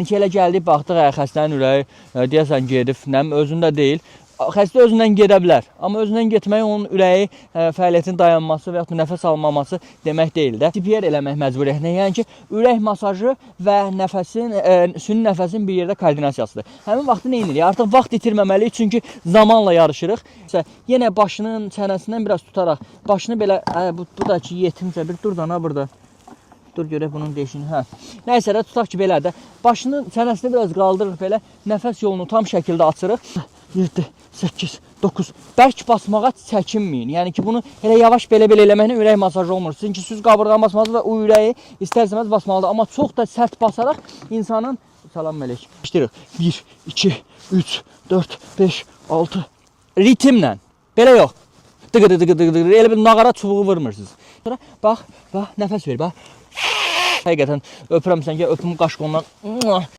Neçə elə gəldik, baxdıq ə, xəstənin ürəyi ə, deyəsən gedib, nə özündə deyil. Xəstə özündən gedə bilər, amma özündən getmək onun ürəyi ə, fəaliyyətin dayanması və ya nəfəs almaması demək deyil də. CPR eləmək məcburiyyətində, yəni ki, ürək masajı və nəfəsin ə, süni nəfəsin bir yerdə koordinasiyasıdır. Həmin vaxtı nə edirik? Artıq vaxt itirməməliyik, çünki zamanla yarışırıq. İşte yenə başının çənəsindən biraz tutaraq, başını belə ə, bu, bu da ki yetimcə bir dur da na burada. Dur görək bunun deşini. Hə. Nəysə də tutaq ki belə də başını çənəsini biraz qaldırırıq belə, nəfəs yolunu tam şəkildə açırıq. 7 8 9 bərk basmağa çəkinməyin. Yəni ki, bunu elə yavaş belə-belə eləməklə ürək masajı olmur. Çünki siz qabırğanı basmalısınız və o ürəyi istər-istəməz basmalıdır. Amma çox da sərt basaraq insanın salam mələk. İşləyirik. 1 2 3 4 5 6 ritmlə. Belə yox. Dıqı dıqı dıqı dıqı elə bir nağara çubuğu vurmursunuz. Sonra bax, bax, nəfəs ver, bax. Həqiqətən öpürəm sən, gəl öpüm qaşqondan.